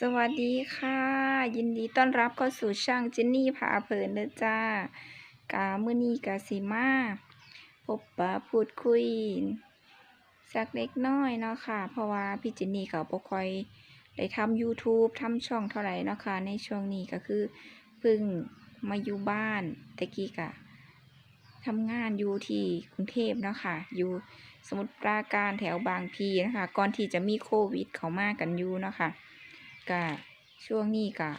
สวัสดีค่ะ ยินดีต้อนรับเข้าสู่ช่างเจนนี่พาเพลินเด้อจ้ากามื้อนี้กาสิมาพบปะพูดคุย สักเล็กน้อยเนาะค่ะ เพราะว่าพี่เจนนี่ก็บ่ค่อยได้ทำ YouTube ทำช่องเท่าไหร่เนาะค่ะ ในช่วงนี้ก็คือเพิ่งมาอยู่บ้านต่กี้ก็ทำงานอยู่ที่กรุงเทพเนาะค่ะ อยู่สมุทรปราการแถวบางพีนะคะ ก่อนที่จะมีโควิด เข้ามากันอยู่เนาะค่ะ ก็ช่วงนี้ก็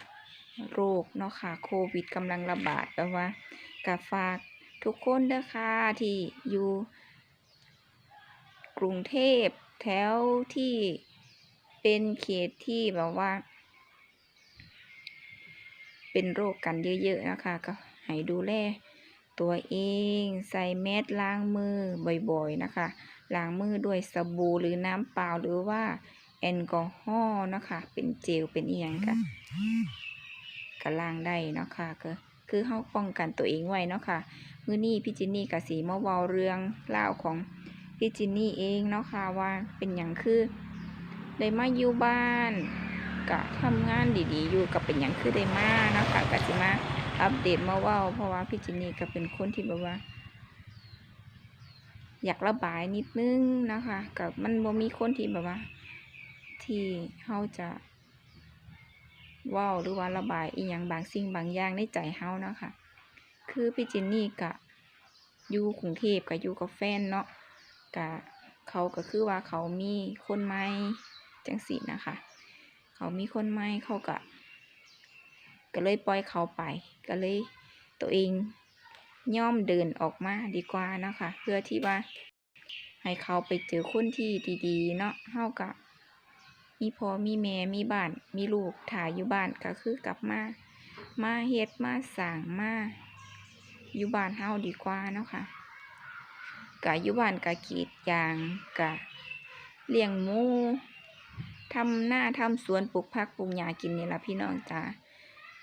โรคเนาะค่ะโควิดกำลังระบาดแปลว่าก็ฝากทุกคนเด้อค่ะที่อยู่กรุงเทพแถวที่เป็นเขตที่แบบว่า เป็นโรคกันเยอะๆนะคะก็ให้ดูแลตัวเองใส่แมสล้างมือบ่อยๆนะคะล้างมือด้วยสบู่หรือน้ำเปล่าหรือว่า แอลกอฮอล์นะคะเป็นเจลเป็นอีหยังกะก็ล้างได้เนาะค่ะก็คือเฮาป้องกันตัวเองไว้เนาะค่ะมื้อนี้พี่จินนี่ก็สิมาเว้าเรืองราของพี่จินนี่เองเนาะค่ะว่าเป็นหยังคือได้มาอยู่บ้านก็ทำงานดีๆ อยู่ก็เป็นหยังคือได้มาเนาะค่ะก็สิมาอัปเดตมาว้าเพราะว่าพี่จินนี่ก็เป็นคนที่แบบว่า อยากระบายนิดนึงนะคะกับมันบ่มีคนที่แบบว่า ที่เขาจะว้าหรือว่าระบายอีหยังบางสิ่งบางอย่างในใจเฮาเนาะค่ะ คือพี่จินนี่กะอยู่กรุงเทพกับอยู่กับแฟนเนาะกะเขาก็คือว่าเขามีคนใหม่จังสีนะคะ เขามีคนใหม่เขากะก็เลยปล่อยเขาไป ก็เลยตัวเองย่อมเดินออกมาดีกว่านะคะ เพื่อที่ว่าให้เขาไปเจอคนที่ดีๆ เนาะเฮากะ มีพ่อมีแม่มีบ้าน มีลูกถ่ายอยู่บ้านก็คือกลับมา มาเฮ็ดมาสร้างมาอยู่บ้านเฮาดีกว่าเนาะค่ะกะอยู่บ้านกะกีดยางกะเลี้ยงหมูทำหน้าทำสวนปลูกผักปลูกหญ้ากินนี่ละพี่น้องจ้า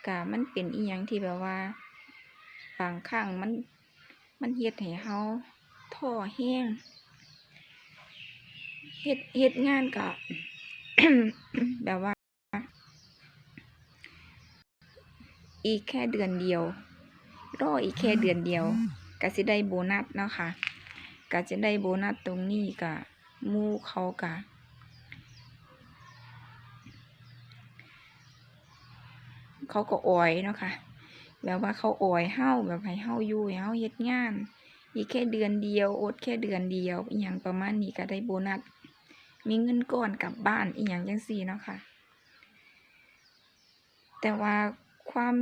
กะมันเป็นอีหยังที่แบบว่า บางครั้งมันมันเฮ็ดให้เฮาท้อแห้งเฮ็ดเฮ็ดงานกะ แบบว่า อีกแค่เดือนเดียวรออีกแค่เดือนเดียวก็สิได้โบนัสเนาะค่ะก็จะได้โบนัสตรงนี้กะมู่เขากะเขาก็ออยเนาะค่ะแบบว่าเขาออยเฮาแบบให้เฮาอยู่ให้เฮาเฮ็ดงาน อีกแค่เดือนเดียวอดแค่เดือนเดียวอีหยังประมาณนี้ก็ได้โบนัส มีเงินก้อนกลับบ้านอีหยังจังซี่เนาะค่ะ แต่ว่าความ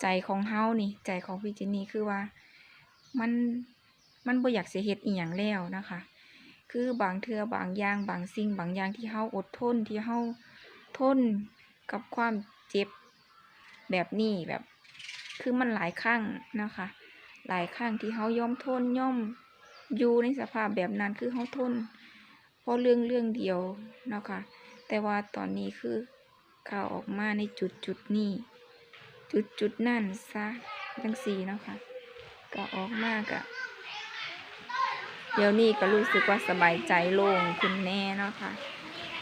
ใจของเฮานี่ ใจของพี่เจนี่คือว่ามันมันบ่อยากเสิเฮ็ดอีหยังแล้วนะคะ คือบางเทือบางอย่างบางสิ่งบางอย่างที่เฮาอดทนที่เฮาทนกับความเจ็บแบบนี้แบบ คือมันหลายครั้งนะคะ หลายครั้งที่เฮายอมทนยอมอยู่ในสภาพแบบนั้นคือเฮาทน พราะเรื่องเรื่องเดียวเนาะค่ะแต่ว่าตอนนี้คือข่าวออกมาในจุดจุดนี้ จุดจุดนั่นซะจังสีเนาะค่ะก็ออกมากะเดี๋ยวนี้ก็รู้สึกว่าสบายใจโล่งขึ้นแน่เนาะค่ะ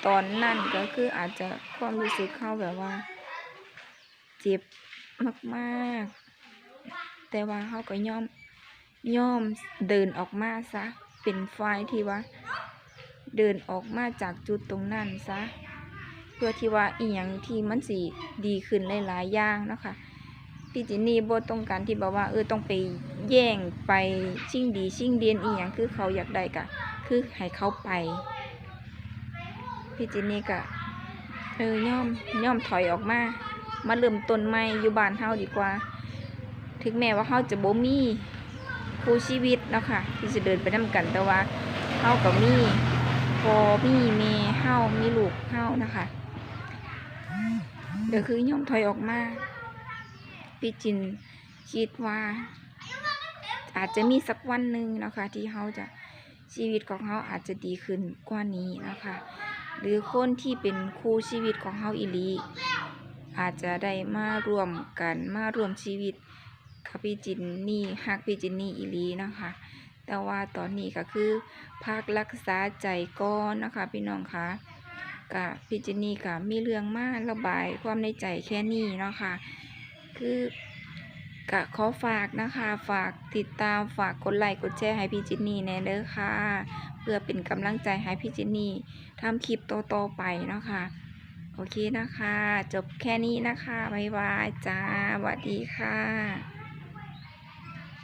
ตอนนั่นก็คืออาจจะความรู้สึกเข้าแบบว่า เจ็บมากๆ แต่ว่าเขาก็ย่อมย่อมเดินออกมาซะเป็นฝ่ายที่ว่า เดินออกมาจากจุดตรงนั้นซะ เพื่อที่ว่าอีหยังที่มันสิดีขึ้นหลายๆอย่างเนาะค่ะพี่จินนี่บ่ต้องการที่แบบว่าเออต้องไปแย่งไปชิงดีชิงเดียนอีหยังคือเขาอยากได้กะ คือให้เขาไป พี่จินนี่ก็เออย่อมย่อมถอยออกมา มาเริ่มต้นใหม่อยู่บ้านเฮาดีกว่า ถึงแม้ว่าเฮาจะบ่มีคู่ชีวิตเนาะค่ะที่จะเดินไปนํกันแต่ว่าเฮาก็มี พอมีแม่เฮามีลูกเฮานะคะก็คือย่อมถอยออกมาพี่จินคิดว่า อาจจะมีสักวันหนึ่งนะคะ ที่เขาจะชีวิตของเขาอาจจะดีขึ้นกว่านี้นะคะ หรือคนที่เป็นคู่ชีวิตของเขาอีหลีอาจจะได้มารวมกันมารวมชีวิตกับพี่จินนี่ฮักพี่จินนี่อีหลีนะคะ แต่ว่าตอนนี้ก็คือพักรักษาใจก่อนนะคะ พี่น้องคะกะพี่เจนนี่กะมีเรื่องมาระบายความในใจแค่นี้เนาะค่ะคือกะขอฝากนะคะ ฝากติดตามฝากกดไลค์กดแชร์ให้พี่เจนนี่แน่เด้อค่ะ เพื่อเป็นกำลังใจให้พี่เจนนี่ทำคลิปโตๆไปเนาะค่ะโอเคนะคะ จบแค่นี้นะคะบ๊ายบายจ้าสวัสดีค่ะ